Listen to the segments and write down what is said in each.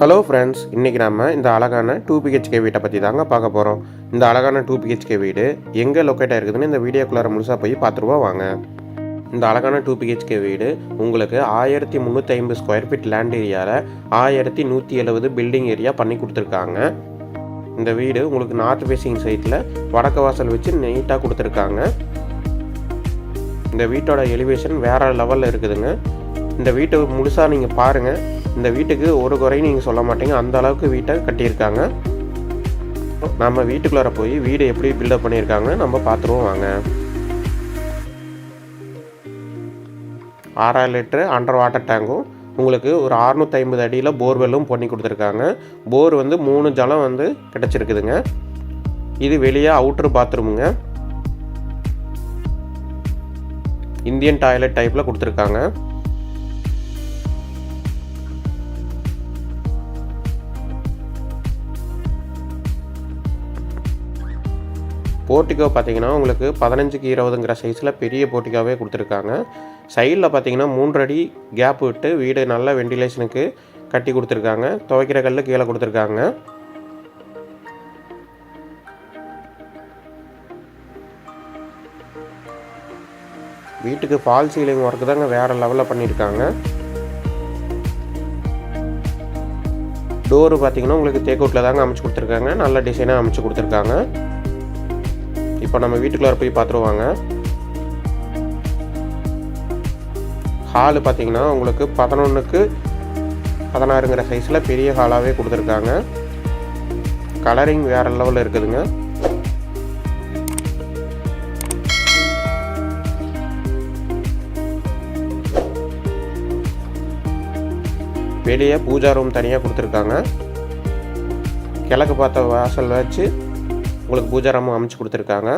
Hello friends இன்றைக்கி நம்ம இந்த அழகான டூ பிஹெச்கே வீட்டை பற்றி தாங்க பார்க்க போகிறோம் இந்த அழகான டூ பிஹெச்கே வீடு எங்கே லொக்கேட் ஆயிருக்குதுன்னு இந்த வீடியோக்குள்ளார முழுசாக போய் பார்த்துருவா வாங்க. இந்த அழகான டூ பிஹெச்கே வீடு உங்களுக்கு ஆயிரத்தி முந்நூற்றி ஐம்பது ஸ்கொயர் ஃபீட் லேண்ட் ஏரியாவில் ஆயிரத்தி நூற்றி எழுபது பில்டிங் ஏரியா பண்ணி கொடுத்துருக்காங்க. இந்த வீடு உங்களுக்கு நார்த் ஃபேசிங் சைட்டில் வடக்கு வாசல் வச்சு நீட்டாக கொடுத்துருக்காங்க. இந்த வீட்டோட எலிவேஷன் வேறு லெவலில் இருக்குதுங்க. இந்த வீட்டை முழுசாக நீங்கள் பாருங்கள் இந்த வீட்டுக்கு ஒரு குறையும் நீங்கள் சொல்ல மாட்டீங்க. அந்த அளவுக்கு வீட்டை கட்டியிருக்காங்க. நம்ம வீட்டுக்குள்ளார போய் வீடு எப்படி பில்டப் பண்ணியிருக்காங்கன்னு நம்ம பார்த்துருவோம் வாங்க. ஆறாயிரம் லிட்டரு அண்டர் வாட்டர் டேங்கும் உங்களுக்கு ஒரு அறுநூற்றி ஐம்பது அடியில் போர்வெல்லும் பண்ணி கொடுத்துருக்காங்க. போர் வந்து மூணு ஜலம் வந்து கிடச்சிருக்குதுங்க. இது வெளியே அவுட்ரு பாத்ரூமுங்க இந்தியன் டாய்லெட் டைப்பில் கொடுத்துருக்காங்க. போர்ட்டிகோ பார்த்தீங்கன்னா உங்களுக்கு பதினஞ்சுக்கு இருபதுங்கிற சைஸில் பெரிய போர்ட்டிகோவே கொடுத்துருக்காங்க. சைடில் பார்த்தீங்கன்னா மூன்றடி கேப் விட்டு வீடு நல்ல வெண்டிலேஷனுக்கு கட்டி கொடுத்துருக்காங்க. துவைக்கிற கல் கீழே கொடுத்துருக்காங்க. வீட்டுக்கு ஃபால் சீலிங் ஒர்க்கு தாங்க வேறு லெவலில் பண்ணியிருக்காங்க. டோரு பார்த்தீங்கன்னா உங்களுக்கு தேக்கவுட்டில் தாங்க அமைச்சு கொடுத்துருக்காங்க. நல்ல டிசைனாக அமைச்சு கொடுத்துருக்காங்க. இப்போ நம்ம வீட்டுக்குள்ளார போய் பார்த்துருவாங்க. ஹாலு பார்த்திங்கன்னா உங்களுக்கு பதினொன்றுக்கு பதினாறுங்கிற சைஸில் பெரிய ஹாலாகவே கொடுத்துருக்காங்க. கலரிங் வேறு லெவலில் இருக்குதுங்க. வெளியே பூஜா ரூம் தனியாக கொடுத்துருக்காங்க. கிழக்கு பார்த்த வாசல் வச்சு உங்களுக்கு பூஜாராமும் அமைச்சு கொடுத்துருக்காங்க.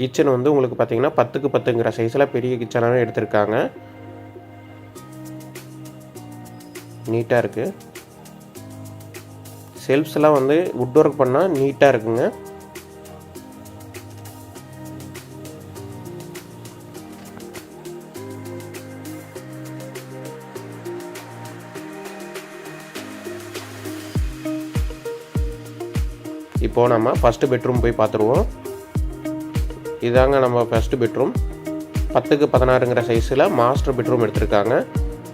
கிச்சன் வந்து உங்களுக்கு பார்த்தீங்கன்னா பத்துக்கு பத்துங்கிற சைஸில் பெரிய கிச்சனாகவே எடுத்திருக்காங்க. நீட்டாக இருக்குது செல்ஃப்ஸ்லாம் வந்து வுட் ஒர்க் பண்ணால் நீட்டாக இருக்குங்க. இப்போது நம்ம ஃபஸ்ட்டு பெட்ரூம் போய் பார்த்துருவோம். இதாங்க நம்ம ஃபஸ்ட்டு பெட்ரூம் பத்துக்கு பதினாறுங்கிற சைஸில் மாஸ்டர் பெட்ரூம் எடுத்திருக்காங்க.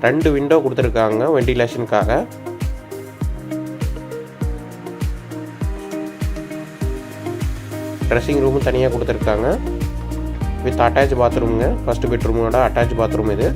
ரெண்டு விண்டோ கொடுத்துருக்காங்க வெண்டிலேஷனுக்காக ட்ரெஸ்ஸிங் ரூமும் தனியாக கொடுத்துருக்காங்க. வித் அட்டாச் பாத்ரூமுங்க ஃபஸ்ட்டு பெட்ரூமோட அட்டாச் பாத்ரூம் இது.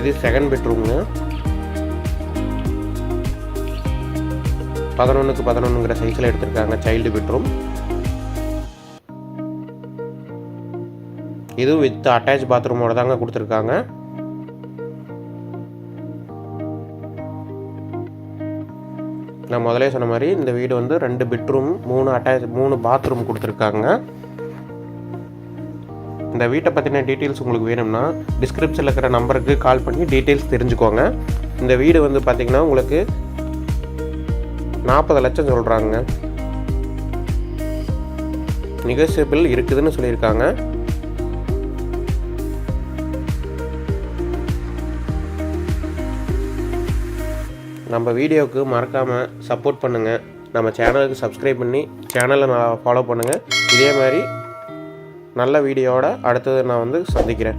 இது செகண்ட் பெட்ரூம்ங்க பதினொன்றுக்கு பதினொன்றுங்கிற சைஸில் எடுத்திருக்காங்க சைல்டு பெட்ரூம் இது வித் அட்டாச் பாத்ரூமோட தாங்க கொடுத்துருக்காங்க. நான் முதலே சொன்ன மாதிரி இந்த வீடு வந்து ரெண்டு பெட்ரூம் மூணு அட்டாச் மூணு பாத்ரூம் கொடுத்துருக்காங்க. இந்த வீட்டை பற்றின டீட்டெயில்ஸ் உங்களுக்கு வேணும்னா டிஸ்கிரிப்ஷனில் இருக்கிற நம்பருக்கு கால் பண்ணி டீட்டெயில்ஸ் தெரிஞ்சுக்கோங்க. இந்த வீடு வந்து பார்த்திங்கன்னா உங்களுக்கு நாற்பது லட்சம் சொல்கிறாங்க நெகோசியபிள் இருக்குதுன்னு சொல்லியிருக்காங்க. நம்ம வீடியோவுக்கு மறக்காமல் சப்போர்ட் பண்ணுங்கள் நம்ம சேனலுக்கு சப்ஸ்கிரைப் பண்ணி சேனலை நான் ஃபாலோ பண்ணுங்கள் இதே மாதிரி நல்ல வீடியோவோட அடுத்தது நான் வந்து சந்திக்கிறேன்.